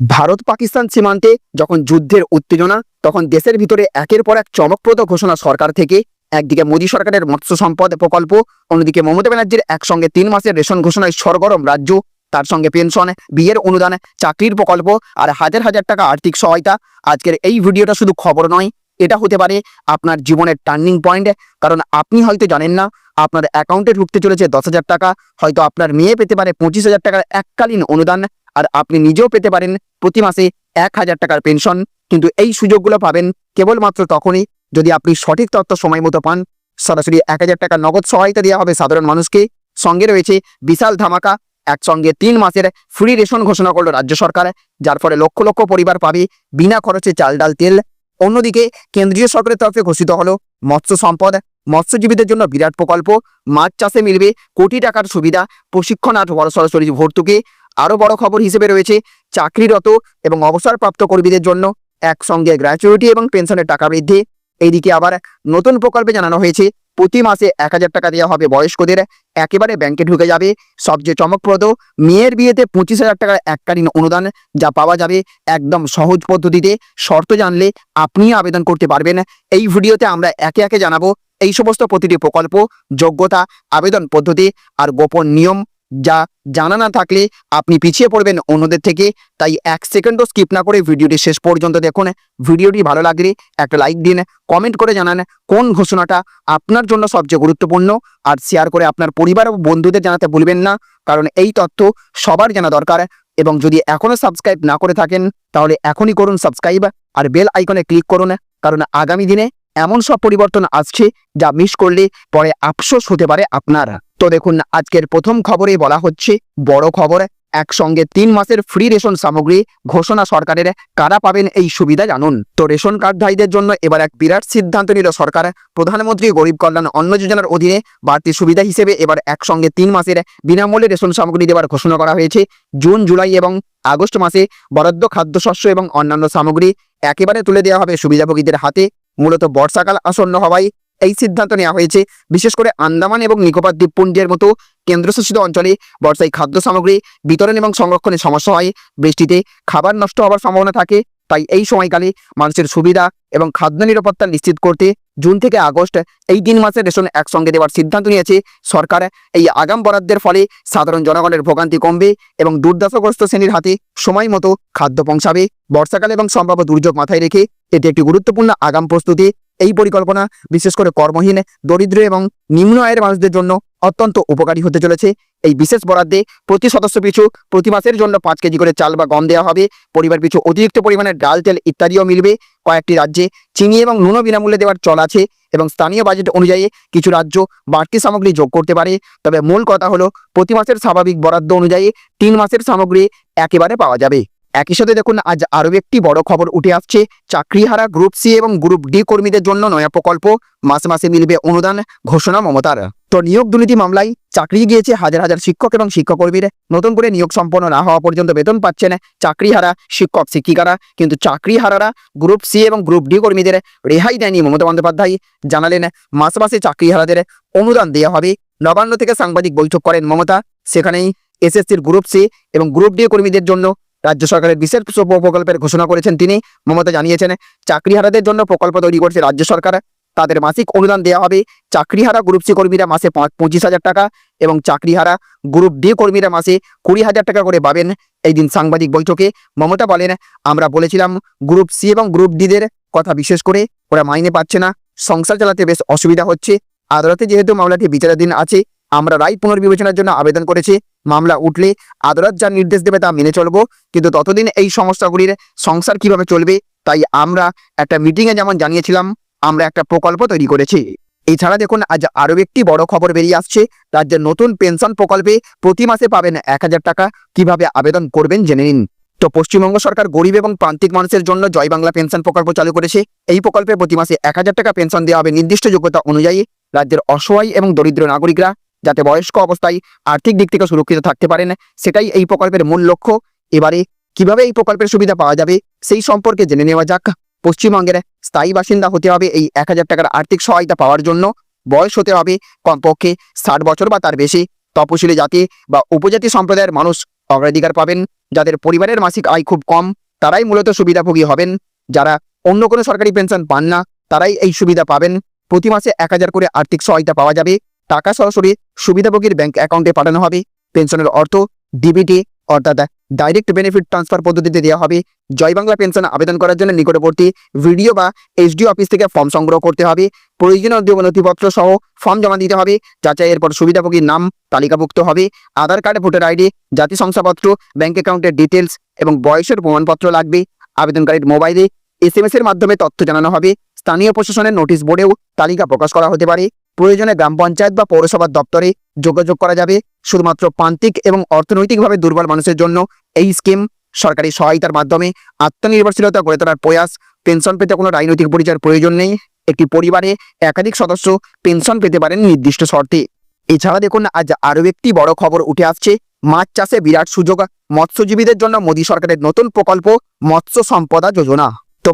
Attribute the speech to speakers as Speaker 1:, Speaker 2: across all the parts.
Speaker 1: ভারত পাকিস্তান সীমান্তে যখন যুদ্ধের উত্তেজনা, তখন দেশের ভিতরে একের পর এক চমকপ্রদ ঘোষণা সরকার থেকে। একদিকে মোদী সরকারের মৎস্য সম্পদ প্রকল্প, অন্যদিকে মমতা ব্যানার্জির একসঙ্গে তিন মাসের রেশন ঘোষণায় সরগরম রাজ্য, তার সঙ্গে পেনশন, বিয়ের অনুদান, চাকরির প্রকল্প আর হাজার হাজার টাকা আর্থিক সহায়তা। আজকের এই ভিডিওটা শুধু খবর নয় এটা হতে পারে আপনার জীবনের টার্নিং পয়েন্ট কারণ আপনি হয়তো জানেন না, আপনার অ্যাকাউন্টে ঢুকতে চলেছে দশ হাজার টাকা, হয়তো আপনার মেয়ে পেতে পারে পঁচিশ হাজার টাকার এককালীন অনুদান, আর আপনি নিজেও পেতে পারেন প্রতি মাসে এক হাজার টাকার পেনশন কিন্তু এই সুযোগগুলো পাবেন কেবলমাত্র তখনই যদি আপনি সঠিক তথ্য সময় মতো পান। সরাসরি এক হাজার টাকা নগদ সহায়তা দেওয়া হবে সাধারণ মানুষকে। সঙ্গে রয়েছে বিশাল ধামাকা, একসঙ্গে তিন মাসের ফ্রি রেশন ঘোষণা করল রাজ্য সরকার, যার ফলে লক্ষ লক্ষ পরিবার পাবে বিনা খরচে চাল ডাল তেল। অন্যদিকে কেন্দ্রীয় সরকারের তরফে ঘোষিত হলো মৎস্য সম্পদ। মৎস্যজীবীদের জন্য বিরাট প্রকল্প। মাছ চাষে মিলবে কোটি টাকার সুবিধা। প্রশিক্ষণ আর বড় সরাসরি ভর্তুকি। আরও বড় খবর হিসেবে রয়েছে চাকরিরত এবং অবসরপ্রাপ্ত কর্মীদের জন্য একসঙ্গে গ্র্যাচুইটি এবং পেনশনের টাকা বৃদ্ধি। এইদিকে আবার নতুন প্রকল্পে জানানো হয়েছে প্রতি মাসে এক হাজার টাকা দেওয়া হবে বয়স্কদের। একেবারে ব্যাংকে ঢুকে যাবে। সবচেয়ে চমকপ্রদ, মেয়ের বিয়েতে পঁচিশ হাজার টাকার এককালীন অনুদান যা পাওয়া যাবে একদম সহজ পদ্ধতিতে। শর্ত জানলে আপনিও আবেদন করতে পারবেন। এই ভিডিওতে আমরা একে একে জানাব। এই সমস্ত প্রতিটি প্রকল্প, যোগ্যতা, আবেদন পদ্ধতি আর গোপন নিয়ম যা জানা না থাকলে আপনি পিছিয়ে পড়বেন অন্যদের থেকে। তাই এক সেকেন্ডও স্কিপ না করে ভিডিওটি শেষ পর্যন্ত দেখুন। ভিডিওটি ভালো লাগলে একটা লাইক দিন, কমেন্ট করে জানান কোন ঘোষণাটা আপনার জন্য সবচেয়ে গুরুত্বপূর্ণ। আর শেয়ার করে আপনার পরিবার ও বন্ধুদের জানাতে ভুলবেন না, কারণ এই তথ্য সবার জানা দরকার। এবং যদি এখনও সাবস্ক্রাইব না করে থাকেন, তাহলে এখনই করুন সাবস্ক্রাইব আর বেল আইকনে ক্লিক করুন, কারণ আগামী দিনে এমন সব পরিবর্তন আসছে যা মিস করলে পরে আফসোস হতে পারে আপনার। তো দেখুন, আজকের প্রথম খবরে বলা হচ্ছে, বড় খবর, একসঙ্গে তিন মাসের ফ্রি রেশন সামগ্রী ঘোষণা সরকারের কারা পাবেন এই সুবিধা জানুন। তো রেশন কার্ডধারীদের জন্য এবার এক বিরাট সিদ্ধান্ত নিল সরকার। প্রধানমন্ত্রী গরিব কল্যাণ অন্ন যোজনার অধীনে বাড়তি সুবিধা হিসেবে এবার একসঙ্গে তিন মাসের বিনামূল্যে রেশন সামগ্রী দেওয়ার ঘোষণা করা হয়েছে। জুন, জুলাই এবং আগস্ট মাসে বরাদ্দ খাদ্যশস্য এবং অন্যান্য সামগ্রী একেবারে তুলে দেওয়া হবে সুবিধাভোগীদের হাতে। মূলত বর্ষাকাল আসন্ন হওয়ায় এই সিদ্ধান্ত নেওয়া হয়েছে। বিশেষ করে আন্দামান এবং নিকোবর দ্বীপপুঞ্জের মতো কেন্দ্রশাসিত অঞ্চলে বর্ষায় খাদ্য সামগ্রী বিতরণ এবং সংরক্ষণে সমস্যা হয়। বৃষ্টিতে খাবার নষ্ট হওয়ার সম্ভাবনা থাকে। তাই এই সময়কালে মানুষের সুবিধা এবং খাদ্য নিরাপত্তা নিশ্চিত করতে জুন থেকে আগস্ট এই তিন মাসের রেশন একসঙ্গে দেওয়ার সিদ্ধান্ত নিয়েছে সরকার। এই আগাম বরাদ্দের ফলে সাধারণ জনগণের ভোগান্তি কমবে এবং দুর্দশাগ্রস্ত শ্রেণির হাতে সময় মতো খাদ্য পৌঁছাবে। বর্ষাকাল এবং সম্ভাব্য দুর্যোগ মাথায় রেখে এটি একটি গুরুত্বপূর্ণ আগাম প্রস্তুতি। এই পরিকল্পনা, বিশেষ করে কর্মহীন, দরিদ্র এবং নিম্ন আয়ের মানুষদের জন্য অত্যন্ত উপকারী হতে চলেছে। এই বিশেষ বরাদ্দে প্রতি সদস্য পিছু প্রতি মাসের জন্য পাঁচ কেজি করে চাল বা গম দেওয়া হবে। পরিবার পিছু অতিরিক্ত পরিমাণে ডাল, তেল ইত্যাদিও মিলবে। কয়েকটি রাজ্যে চিনি এবং নুনও বিনামূল্যে দেওয়ার চল আছে এবং স্থানীয় বাজেট অনুযায়ী কিছু রাজ্য বাড়তি সামগ্রী যোগ করতে পারে। তবে মূল কথা হলো, প্রতি মাসের স্বাভাবিক বরাদ্দ অনুযায়ী তিন মাসের সামগ্রী একেবারে পাওয়া যাবে। একই সাথে দেখুন, আজ আরও একটি বড় খবর উঠে আসছে। চাকরিহারা গ্রুপ সি এবং গ্রুপ ডি কর্মীদের জন্য নয়া প্রকল্প। মাসে মাসে মিলবে অনুদান ঘোষণা মমতার। তো নিয়োগ দুর্নীতি মামলায় চাকরি গিয়েছে হাজার হাজার শিক্ষক এবং শিক্ষকর্মীর। নতুন করে নিয়োগ সম্পন্ন না হওয়া পর্যন্ত বেতন পাচ্ছেন চাকরিহারা শিক্ষক শিক্ষিকারা। কিন্তু চাকরিহারারা গ্রুপ সি এবং গ্রুপ ডি কর্মীদের রেহাই দেয়নি মমতা বন্দ্যোপাধ্যায়। জানালেন, মাসে মাসে চাকরিহারাদের অনুদান দেওয়া হবে। নবান্ন থেকে সাংবাদিক বৈঠক করেন মমতা। সেখানেই এসএসসির গ্রুপ সি এবং গ্রুপ ডি কর্মীদের জন্য রাজ্য সরকারের বিশেষ প্রকল্পের ঘোষণা করেছেন তিনি। মমতা জানিয়েছেন, চাকরিহারাদের জন্য প্রকল্প তৈরি করছে রাজ্য সরকার। তাদের মাসিক অনুদান দেওয়া হবে চাকরিহারা গ্রুপ সি কর্মীরা মাসে পাঁচ- পঁচিশ হাজার টাকা এবং চাকরিহারা গ্রুপ ডি কর্মীরা মাসে কুড়ি হাজার টাকা করে পাবেন। এই দিন সাংবাদিক বৈঠকে মমতা বলেন, আমরা বলেছিলাম গ্রুপ সি এবং গ্রুপ ডিদের কথা বিশেষ করে, ওরা মাইনে পাচ্ছে না। সংসার চালাতে বেশ অসুবিধা হচ্ছে। আদালতে যেহেতু মামলাটি বিচারাধীন আছে আমরা রায় পুনর্বিবেচনার জন্য আবেদন করেছি। মামলা উঠলে আদালত যা নির্দেশ দেবে তা মেনে চলবো। কিন্তু ততদিন এই সমস্যাগুলির সংসার কীভাবে চলবে, তাই আমরা একটা মিটিংয়ে যেমন জানিয়েছিলাম, আমরা একটা প্রকল্প তৈরি করেছি। এছাড়া দেখুন, আজ আরও একটি বড় খবর বেরিয়ে আসছে। রাজ্যের নতুন পেনশন প্রকল্পে প্রতি মাসে পাবেন এক হাজার টাকা। কীভাবে আবেদন করবেন জেনে নিন। তো পশ্চিমবঙ্গ সরকার গরিব এবং প্রান্তিক মানুষের জন্য জয় বাংলা পেনশন প্রকল্প চালু করেছে। এই প্রকল্পে প্রতি মাসে এক হাজার টাকা পেনশন দেওয়া হবে নির্দিষ্ট যোগ্যতা অনুযায়ী। রাজ্যের অসহায় এবং দরিদ্র নাগরিকরা যাতে বয়স্ক অবস্থায় আর্থিক দিক থেকে সুরক্ষিত থাকতে পারেন। সেটাই এই প্রকল্পের মূল লক্ষ্য। এবারে কীভাবে এই প্রকল্পের সুবিধা পাওয়া যাবে সেই সম্পর্কে জেনে নেওয়া যাক। পশ্চিমবঙ্গের স্থায়ী বাসিন্দা হতে হবে এই এক হাজার টাকার আর্থিক সহায়তা পাওয়ার জন্য। বয়স হতে হবে কমপক্ষে ষাট বছর বা তার বেশি। তপশিলি জাতি বা উপজাতি সম্প্রদায়ের মানুষ অগ্রাধিকার পাবেন। যাদের পরিবারের মাসিক আয় খুব কম, তারাই মূলত সুবিধাভোগী হবেন। যারা অন্য কোনো সরকারি পেনশন পান না, তারাই এই সুবিধা পাবেন। প্রতি মাসে এক হাজার করে আর্থিক সহায়তা পাওয়া যাবে। টাকা সরাসরি সুবিধাভোগীর ব্যাংক অ্যাকাউন্টে পাঠানো হবে। পেনশনের অর্থ ডিবিটি অর্থাৎ ডাইরেক্ট বেনিফিট ট্রান্সফার পদ্ধতিতে দেওয়া হবে। জয় বাংলা পেনশন আবেদন করার জন্য নিকটবর্তী ভিডিও বা এইচডি অফিস থেকে ফর্ম সংগ্রহ করতে হবে। প্রয়োজনীয় নথিপত্র সহ ফর্ম জমা দিতে হবে। যাচাই এরপর সুবিধাভোগীর নাম তালিকাভুক্ত হবে। আধার কার্ড ভোটার আইডি জাতি শংসাপত্র ব্যাংক অ্যাকাউন্টের ডিটেলস এবং বয়সের প্রমাণপত্র লাগবে। আবেদনকারীর মোবাইলে এস এর মাধ্যমে তথ্য জানানো হবে। স্থানীয় প্রশাসনের নোটিশ বোর্ডেও তালিকা প্রকাশ করা হতে পারে। প্রয়োজনে গ্রাম পঞ্চায়েত বা পৌরসভার দপ্তরে যোগাযোগ করা যাবে। শুধুমাত্র প্রান্তিক এবং অর্থনৈতিকভাবে দুর্বল মানুষের জন্য এই স্কিম সরকারি সহায়তার মাধ্যমে আত্মনির্ভরশীলতা গড়ে তোলার প্রয়াস। পেনশন পেতে কোনো রাজনৈতিক পরিচয়ের প্রয়োজন নেই। একটি পরিবারে একাধিক সদস্য পেনশন পেতে পারেন নির্দিষ্ট শর্তে। এছাড়া দেখুন, আজ আরও একটি বড় খবর উঠে আসছে। মাছ চাষে বিরাট সুযোগ। মৎস্যজীবীদের জন্য মোদী সরকারের নতুন প্রকল্প মৎস্য সম্পদা যোজনা।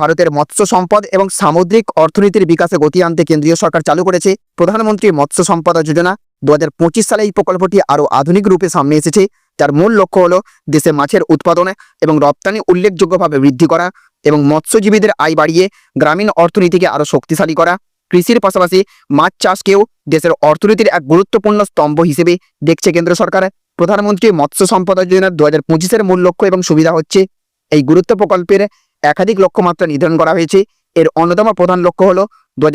Speaker 1: ভারতের মৎস্য সম্পদ এবং সামুদ্রিক অর্থনীতির বিকাশে গতি আনতে কেন্দ্রীয় সরকার চালু করেছে প্রধানমন্ত্রী মৎস্য সম্পদা যোজনা। দু সালে এই প্রকল্পটি আরও আধুনিক রূপে সামনে এসেছে। যার মূল লক্ষ্য হল দেশে মাছের উৎপাদনে এবং রপ্তানি উল্লেখযোগ্যভাবে বৃদ্ধি করা এবং মৎস্যজীবীদের আয় বাড়িয়ে গ্রামীণ অর্থনীতিকে আরও শক্তিশালী করা। কৃষির পাশাপাশি মাছ চাষকেও দেশের অর্থনীতির এক গুরুত্বপূর্ণ স্তম্ভ হিসেবে দেখছে কেন্দ্র সরকার। প্রধানমন্ত্রী মৎস্য সম্পদা যোজনার দু হাজার পঁচিশের মূল লক্ষ্য এবং সুবিধা হচ্ছে এই গুরুত্ব প্রকল্পের একাধিক লক্ষ্যমাত্রা নির্ধারণ করা হয়েছে। এর অন্যতম প্রধান লক্ষ্য হলো দু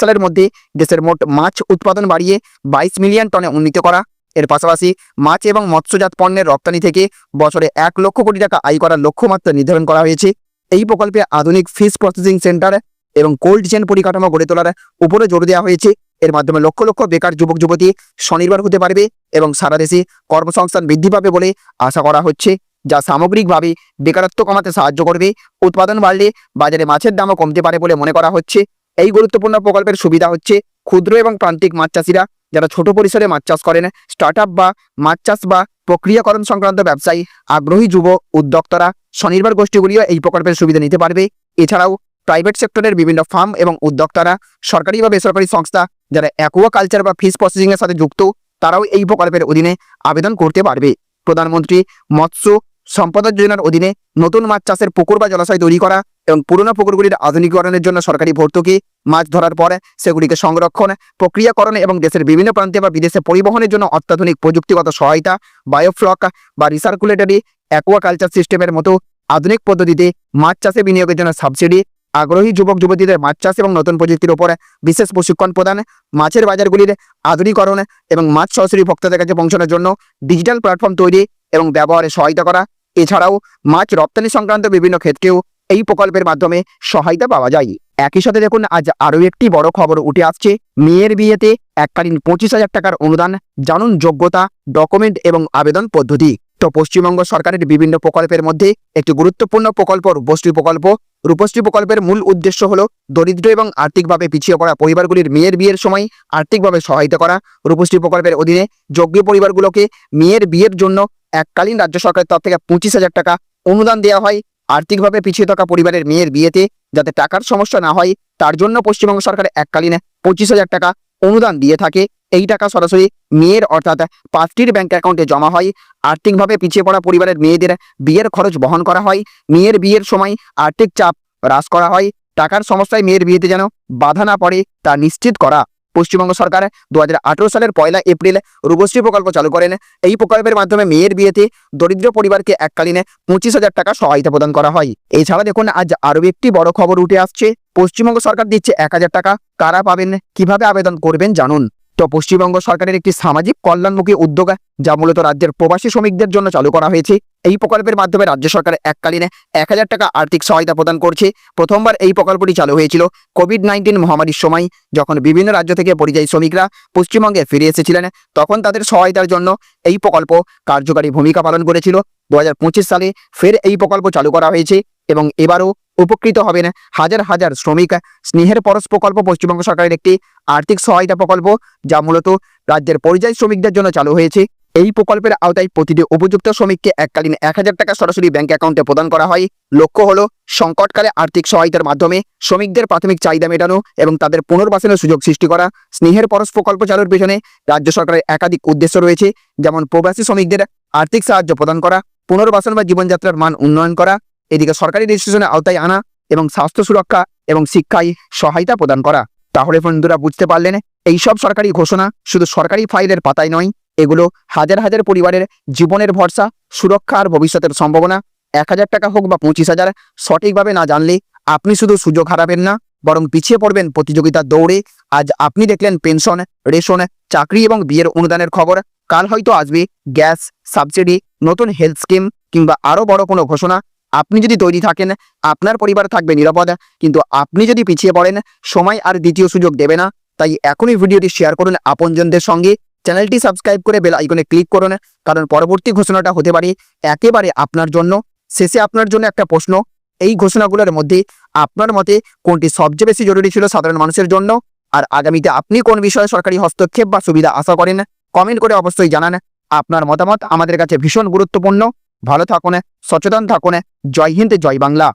Speaker 1: সালের মধ্যে দেশের মোট মাছ উৎপাদন বাড়িয়ে বাইশ মিলিয়ন টনে উন্নীত করা। এর পাশাপাশি মাছ এবং মৎস্যজাত পণ্যের রপ্তানি থেকে বছরে এক লক্ষ কোটি টাকা আয় করার লক্ষ্যমাত্রা নির্ধারণ করা হয়েছে। এই প্রকল্পে আধুনিক ফিশ প্রসেসিং সেন্টার এবং কোল্ড চেন পরিকাঠামো গড়ে তোলার উপরে জোর দেওয়া হয়েছে। এর মাধ্যমে লক্ষ লক্ষ বেকার যুবক যুবতী স্বনির্ভর হতে পারবে এবং সারা দেশে কর্মসংস্থান বৃদ্ধি পাবে বলে আশা করা হচ্ছে। যা সামগ্রিকভাবে বেকারত্ব কমাতে সাহায্য করবে। উৎপাদন বাড়লে বাজারে মাছের দামও কমতে পারে বলে মনে করা হচ্ছে। এই গুরুত্বপূর্ণ প্রকল্পের সুবিধা হচ্ছে ক্ষুদ্র এবং প্রান্তিক মাছ চাষিরা যারা ছোট পরিসরে মাছ চাষ করেন স্টার্ট বা মাছ চাষ বা প্রক্রিয়াকরণ সংক্রান্ত ব্যবসায়ী, আগ্রহী যুব উদ্যোক্তারা স্বনির্ভর গোষ্ঠীগুলিও এই প্রকল্পের সুবিধা নিতে পারবে। এছাড়াও প্রাইভেট সেক্টরের বিভিন্ন ফার্ম এবং উদ্যোক্তারা সরকারি বা বেসরকারি সংস্থা যারা অ্যাকুয়া কালচার বা ফিশ প্রসেসিংয়ের সাথে যুক্ত, তারাও এই প্রকল্পের অধীনে আবেদন করতে পারবে। প্রধানমন্ত্রী মৎস্য সম্পদ যোজনার অধীনে নতুন মাছ চাষের পুকুর বা জলাশয় তৈরি করা এবং পুরনো পুকুরগুলির আধুনিকরণের জন্য সরকারি ভর্তুকি, মাছ ধরার পরে সেগুলিকে সংরক্ষণ, প্রক্রিয়াকরণ এবং দেশের বিভিন্ন প্রান্তে বা বিদেশে পরিবহনের জন্য অত্যাধুনিক প্রযুক্তিগত সহায়তা, বায়োফ্লক বা রিসার্কুলেটরি, অ্যাকোয়াকালচার সিস্টেমের মতো আধুনিক পদ্ধতিতে মাছ চাষে বিনিয়োগের জন্য সাবসিডি, আগ্রহী যুবক যুবতীদের মাছ চাষ এবং নতুন প্রযুক্তির উপর বিশেষ প্রশিক্ষণ প্রদান, মাছের বাজারগুলির আধুনিকরণ এবং মাছ সরাসরি ভক্তদের কাছে পৌঁছানোর জন্য ডিজিটাল প্ল্যাটফর্ম তৈরি এবং ব্যবহারে সহায়তা করা এছাড়াও মাছ রপ্তানি সংক্রান্ত বিভিন্ন ক্ষেত্রেও এই প্রকল্পের মাধ্যমে সহায়তা পাওয়া যায়। একই সাথে দেখুন, আজ আরও একটি বড় খবর উঠে আসছে। মেয়ের বিয়েতে এককালীন পঁচিশ হাজার টাকার অনুদান, জানুন যোগ্যতা, ডকুমেন্ট এবং আবেদন পদ্ধতি। তো পশ্চিমবঙ্গ সরকারের বিভিন্ন প্রকল্পের মধ্যে একটি গুরুত্বপূর্ণ প্রকল্প, রূপশ্রী প্রকল্প। রূপশ্রী প্রকল্পের মূল উদ্দেশ্য হল দরিদ্র এবং আর্থিকভাবে পিছিয়ে পড়া পরিবারগুলির মেয়ের বিয়ের সময় আর্থিকভাবে সহায়তা করা। রূপশ্রী প্রকল্পের অধীনে যোগ্য পরিবারগুলোকে মেয়ের বিয়ের জন্য এককালীন রাজ্য সরকারের তরফ থেকে পঁচিশ হাজার টাকা অনুদান দেওয়া হয়। আর্থিকভাবে পিছিয়ে থাকা পরিবারের মেয়ের বিয়েতে যাতে টাকার সমস্যা না হয়, তার জন্য পশ্চিমবঙ্গ সরকার এককালীন পঁচিশ হাজার টাকা অনুদান দিয়ে থাকে। এই টাকা সরাসরি মেয়ের অর্থাৎ পাত্রীর ব্যাংক অ্যাকাউন্টে জমা হয়। আর্থিকভাবে পিছিয়ে পড়া পরিবারের মেয়েদের বিয়ের খরচ বহন করা হয়। মেয়ের বিয়ের সময় আর্থিক চাপ হ্রাস করা হয়। টাকার সমস্যায় মেয়ের বিয়েতে যেন বাধা না পড়ে, তা নিশ্চিত করা পশ্চিমবঙ্গ সরকার দু হাজার আঠারো সালের পয়লা এপ্রিল রূপশ্রী প্রকল্প চালু করেন। এই প্রকল্পের মাধ্যমে মেয়ের বিয়েতে দরিদ্র পরিবারকে এককালীনে পঁচিশ হাজার টাকা সহায়তা প্রদান করা হয়। এছাড়া দেখুন, আজ আরও একটি বড় খবর উঠে আসছে। পশ্চিমবঙ্গ সরকার দিচ্ছে এক হাজার টাকা। কারা পাবেন? কীভাবে আবেদন করবেন? জানুন। তো পশ্চিমবঙ্গ সরকারের একটি সামাজিক কল্যাণমুখী উদ্যোগ, যা মূলত রাজ্যের প্রবাসী শ্রমিকদের জন্য চালু করা হয়েছে। এই প্রকল্পের মাধ্যমে রাজ্য সরকার এককালীন এক হাজার টাকা আর্থিক সহায়তা প্রদান করছে। প্রথমবার এই প্রকল্পটি চালু হয়েছিল কোভিড নাইন্টিন মহামারীর সময়, যখন বিভিন্ন রাজ্য থেকে পরিযায়ী শ্রমিকরা পশ্চিমবঙ্গে ফিরে এসেছিলেন। তখন তাদের সহায়তার জন্য এই প্রকল্প কার্যকারী ভূমিকা পালন করেছিল। দু হাজার পঁচিশ সালে ফের এই প্রকল্প চালু করা হয়েছে এবং এবারও উপকৃত হবেন হাজার হাজার শ্রমিক। স্নেহের পরশ প্রকল্প পশ্চিমবঙ্গ সরকারের একটি আর্থিক সহায়তা প্রকল্প, যা মূলত রাজ্যের পরিযায়ী শ্রমিকদের জন্য চালু হয়েছে। এই প্রকল্পের আওতায় প্রতিটি উপযুক্ত শ্রমিককে এককালীন এক হাজার টাকা সরাসরি ব্যাংক অ্যাকাউন্টে প্রদান করা হয়। লক্ষ্য হল, সংকটকালে আর্থিক সহায়তার মাধ্যমে শ্রমিকদের প্রাথমিক চাহিদা মেটানো এবং তাদের পুনর্বাসনের সুযোগ সৃষ্টি করা। স্নেহের পরশ প্রকল্প চালুর পেছনে রাজ্য সরকারের একাধিক উদ্দেশ্য রয়েছে, যেমন প্রবাসী শ্রমিকদের আর্থিক সাহায্য প্রদান করা, পুনর্বাসন বা জীবনযাত্রার মান উন্নয়ন করা, এদিকে সরকারি রেজিস্ট্রেশনের আওতায় আনা এবং স্বাস্থ্য সুরক্ষা এবং শিক্ষায় সহায়তা প্রদান করা। তাহলে বন্ধুরা বুঝতে পারলেন, এইসব সরকারি ঘোষণা শুধু সরকারি ফাইলের পাতায় নয়, এগুলো হাজার হাজার পরিবারের জীবনের ভরসা, সুরক্ষা আর ভবিষ্যতের সম্ভাবনা। এক হাজার টাকা হোক বা পঁচিশ হাজার, সঠিকভাবে না জানলে আপনি শুধু সুযোগ হারাবেন না, বরং পিছিয়ে পড়বেন প্রতিযোগিতার দৌড়ে। আজ আপনি দেখলেন পেনশন, রেশন, চাকরি এবং বিয়ের অনুদানের খবর। কাল হয়তো আসবে গ্যাস, সাবসিডি, নতুন হেলথ স্কিম কিংবা আরও বড় কোনো ঘোষণা। আপনি যদি তৈরি থাকেন, আপনার পরিবার থাকবে নিরাপদ, কিন্তু আপনি যদি পিছিয়ে পড়েন, সময় আর দ্বিতীয় সুযোগ দেবে না। তাই এখনই ভিডিওটি শেয়ার করুন আপনজনদের সঙ্গে। চ্যানেলটি সাবস্ক্রাইব করে বেল আইকনে ক্লিক করুন, কারণ পরবর্তী ঘোষণাটা হতে পারে একেবারে আপনার জন্য। শেষে আপনার জন্য একটা প্রশ্ন, এই ঘোষণাগুলোর মধ্যে আপনার মতে কোনটি সবচেয়ে বেশি জরুরি ছিল সাধারণ মানুষের জন্য? আর আগামীতে আপনি কোন বিষয়ে সরকারি হস্তক্ষেপ বা সুবিধা আশা করেন? কমেন্ট করে অবশ্যই জানান। আপনার মতামত আমাদের কাছে ভীষণ গুরুত্বপূর্ণ। ভালো থাকুন সচেতন থাকুন জয় হিন্দ জয় বাংলা।